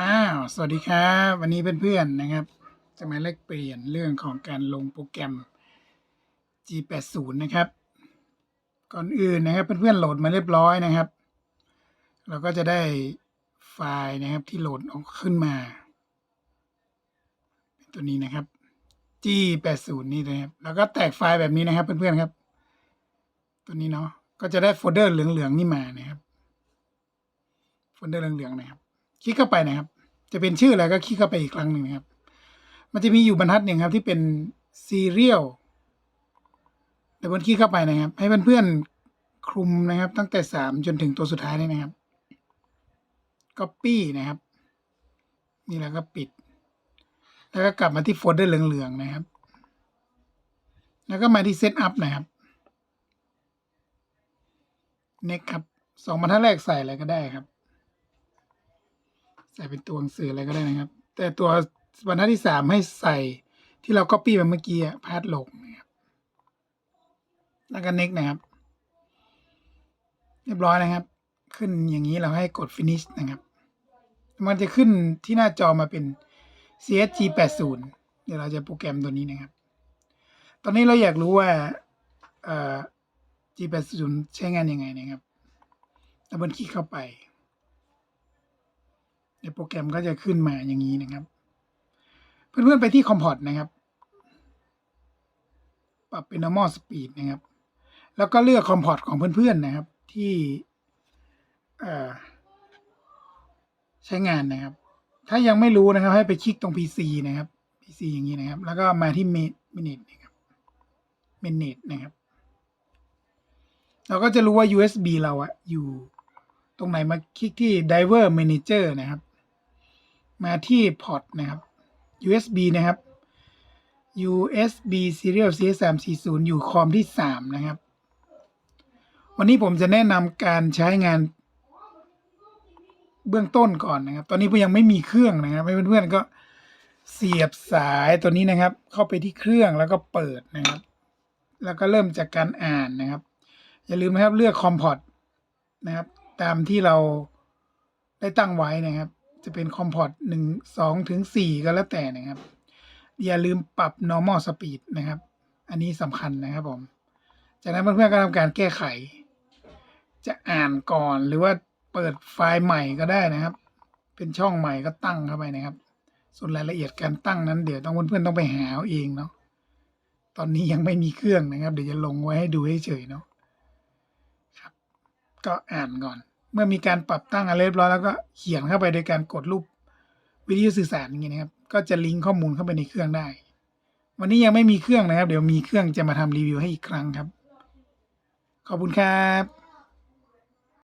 อ้าว สวัสดีครับ วันนี้เพื่อนๆนะครับ จะมาแลกเปลี่ยนเรื่องของการลงโปรแกรม G80 นะครับ ก่อนอื่นนะครับเพื่อนๆโหลดมาเรียบร้อยนะครับ เราก็จะได้ไฟล์นะครับที่โหลดออกขึ้นมาเป็นตัวนี้นะครับ G80 นี่นะครับ แล้วก็แตกไฟล์แบบนี้นะครับ เพื่อนๆครับ ตัวนี้เนาะ ก็จะได้โฟลเดอร์เหลืองๆนี่มานะครับ โฟลเดอร์เหลืองๆนะครับ คลิกเข้าไปนะครับ จะเป็นชื่ออะไรก็คลิกเข้าไปอีกครั้งหนึ่งนะครับ มันจะมีอยู่บรรทัดหนึ่งครับที่เป็น serial เดี๋ยวบนคลิกเข้าไปนะครับ ให้เพื่อนๆคลุมนะครับ ตั้งแต่สามจนถึงตัวสุดท้ายเลยนะครับ copy นะครับ นี่แล้วก็ปิด แล้วก็กลับมาที่โฟลเดอร์เหลืองๆนะครับ แล้วก็มาที่ setup นะครับ next ครับสองบรรทัดแรกใส่อะไรก็ได้ครับ ใส่เป็นตัวหนังสืออะไรก็ได้นะครับ แต่ตัวบรรทัดที่สามให้ใส่ที่เรา copy มาเมื่อกี้พาดลงนะครับแล้วก็ next นะครับ เรียบร้อยนะครับ ขึ้นอย่างนี้เราให้กด finish นะครับ มันจะขึ้นที่หน้าจอมาเป็น CSG 80เดี๋ยวเราจะโปรแกรมตัวนี้นะครับ ตอนนี้เราอยากรู้ว่าเอ่อ G 80 ใช้งานยังไงนะครับดับเบิลคลิกเข้าไป ในโปรแกรมก็จะขึ้นมาอย่างนี้นะครับ เพื่อนๆไปที่ Comport นะครับ ปรับเป็น normal speed นะครับ แล้วก็เลือก Comport ของเพื่อนๆนะครับที่ใช้งานนะครับ ถ้ายังไม่รู้นะครับ ให้ไปคลิกตรง PC นะครับ PC อย่างนี้นะครับ แล้วก็มาที่ Minute นะครับ Minute นะครับ เราก็จะรู้ว่า USB เราอะอยู่ตรงไหนมาคลิกที่ Driver Manager นะครับ มาที่ Port นะครับ USB นะครับ USB Serial CS340 อยู่คอมที่ 3 นะครับ วันนี้ผมจะแนะนำการใช้งานเบื้องต้นก่อนนะครับ ตอนนี้ผมยังไม่มีเครื่องนะครับเพื่อนๆก็เสียบสายตัวนี้นะครับ เข้าไปที่เครื่องแล้วก็เปิดนะครับ แล้วก็เริ่มจากการอ่านนะครับ อย่าลืมนะครับเลือกคอมพอร์ตนะครับ ตามที่เราได้ตั้งไว้นะครับ จะเป็นคอมพอร์ตหนึ่งสองถึงสี่ก็แล้วแต่นะครับ อย่าลืมปรับ normal speed นะครับ อันนี้สำคัญนะครับผม จากนั้นเพื่อนๆก็ทำการแก้ไข จะอ่านก่อนหรือว่าเปิดไฟล์ใหม่ก็ได้นะครับ เป็นช่องใหม่ก็ตั้งเข้าไปนะครับ ส่วนรายละเอียดการตั้งนั้นเดี๋ยวต้องเพื่อนๆต้องไปหาเอาเองเนาะตอนนี้ยังไม่มีเครื่องนะครับ เดี๋ยวจะลงไว้ให้ดูให้เฉยเนาะครับ ก็อ่านก่อน เมื่อมีการปรับตั้งอะไรเรียบร้อยแล้วก็เขียนเข้าไปโดยการกดรูปวิทยุสื่อสารอย่างนี้นะครับ ก็จะลิงก์ข้อมูลเข้าไปในเครื่องได้ วันนี้ยังไม่มีเครื่องนะครับ เดี๋ยวมีเครื่องจะมาทำรีวิวให้อีกครั้งครับ ขอบคุณครับ